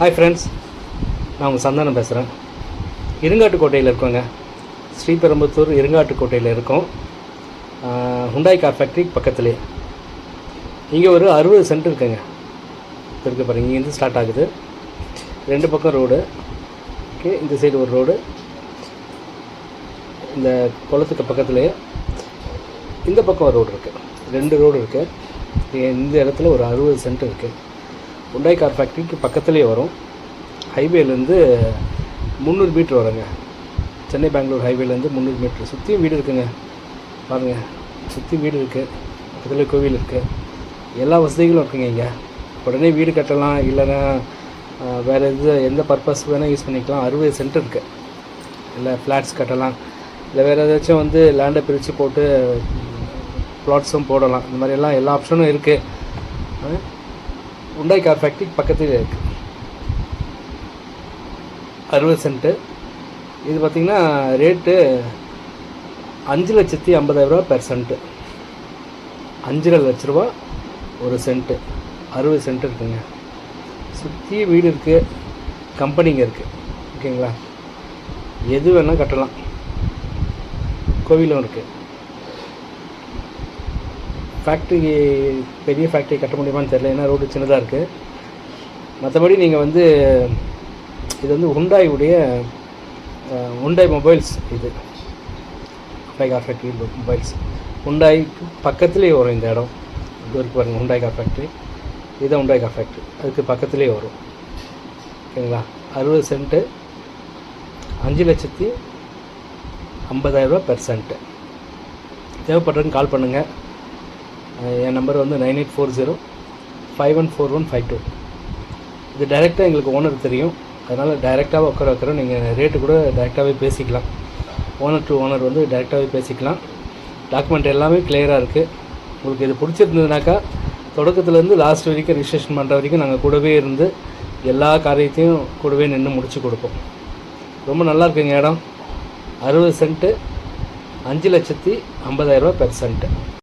Hi friends நான் உங்கள் சந்தானம் பேசுகிறேன் இருங்காட்டுக்கோட்டையில் இருக்கோங்க. ஸ்ரீபெரும்புத்தூர் இருங்காட்டுக்கோட்டையில் இருக்கோம். ஹுண்டாய் கார் ஃபேக்ட்ரி பக்கத்துலேயே இங்கே ஒரு அறுபது சென்ட் இருக்குங்க. இருக்க பாருங்க இங்கேருந்து ஸ்டார்ட் ஆகுது. ரெண்டு பக்கம் ரோடு ஓகே இந்த சைடு ஒரு ரோடு இந்த குளத்துக்கு பக்கத்துலேயே இந்த பக்கம் ஒரு ரோடு இருக்குது ரெண்டு ரோடு இருக்குது இந்த இடத்துல ஒரு அறுபது சென்ட் இருக்குது உண்டாய் கார் ஃபேக்ட்ரிக்கு பக்கத்துலேயே வரும். ஹைவேலேருந்து முந்நூறு மீட்ரு வருங்க. சென்னை பெங்களூர் ஹைவேலேருந்து முந்நூறு மீட்ரு சுற்றியும் வீடு இருக்குங்க. பாருங்கள் சுற்றி வீடு இருக்குது பக்கத்தில் கோவில் இருக்குது எல்லா வசதிகளும் இருக்குங்க இங்கே. உடனே வீடு கட்டலாம். இல்லைன்னா வேறு எது எந்த பர்பஸ் வேணால் யூஸ் பண்ணிக்கலாம். அறுபது சென்ட் இருக்குது இல்லை ஃப்ளாட்ஸ் கட்டலாம். இல்லை வேறு ஏதாச்சும் வந்து லேண்டை பிரித்து போட்டு ப்ளாட்ஸும் போடலாம். இந்த மாதிரி எல்லாம் எல்லா ஆப்ஷனும் இருக்குது உண்டாய் கார் ஃபேக்ட்ரி பக்கத்தில் இருக்குது அறுபது சென்ட்டு இது பார்த்திங்கன்னா ரேட்டு அஞ்சு லட்சத்தி ஐம்பதாயிரரூபா பெர் சென்ட்டு அஞ்சரை லட்ச ரூபா ஒரு சென்ட்டு அறுபது சென்ட் இருக்குங்க. சுற்றி வீடு இருக்குது கம்பெனிங்க இருக்குது ஓகேங்களா எது வேணால் கட்டலாம். கோவிலும் இருக்குது ஃபேக்ட்ரி பெரிய ஃபேக்ட்ரி கட்ட முடியுமான்னு தெரியல. ஏன்னா ரோடு சின்னதாக இருக்குது மற்றபடி நீங்கள் வந்து இது வந்து உண்டாயுடைய உண்டாய் ஹுண்டாய் மொபைல்ஸ் இது. ஹுண்டாய் கார் ஃபேக்ட்ரி மொபைல்ஸ் ஹுண்டாய்க்கு பக்கத்துலேயே வரும் இந்த இடம். இது இருக்கு பாருங்கள் ஹுண்டாய் கார் ஃபேக்ட்ரி இதுதான் ஹுண்டாய் கார் ஃபேக்ட்ரி அதுக்கு பக்கத்துலேயே வரும். ஓகேங்களா? அறுபது சென்ட்டு அஞ்சு லட்சத்தி ஐம்பதாயிரரூபா பெர் சென்ட்டு தேவைப்படுறதுன்னு கால் பண்ணுங்கள் என் நம்பர் வந்து nine eight four zero five one four one five two இது டைரெக்டாக எங்களுக்கு ஓனர் தெரியும். அதனால் டைரெக்டாக உட்கார வைக்கிறோம். நீங்கள் ரேட்டு கூட டைரெக்டாகவே பேசிக்கலாம். ஓனர் டு ஓனர் வந்து டைரெக்டாகவே பேசிக்கலாம். டாக்குமெண்ட் எல்லாமே கிளியராக இருக்குது உங்களுக்கு இது பிடிச்சிருந்ததுனாக்கா தொடக்கத்துலேருந்து லாஸ்ட் வரைக்கும் ரிஜிஸ்ட்ரேஷன் பண்ணுற வரைக்கும் நாங்கள் கூடவே இருந்து எல்லா காரியத்தையும் கூடவே நின்று முடிச்சு கொடுப்போம். ரொம்ப நல்லா இருக்குங்க இடம். அறுபது சென்ட்டு அஞ்சு லட்சத்தி ஐம்பதாயிரரூபா பெர் சென்ட்டு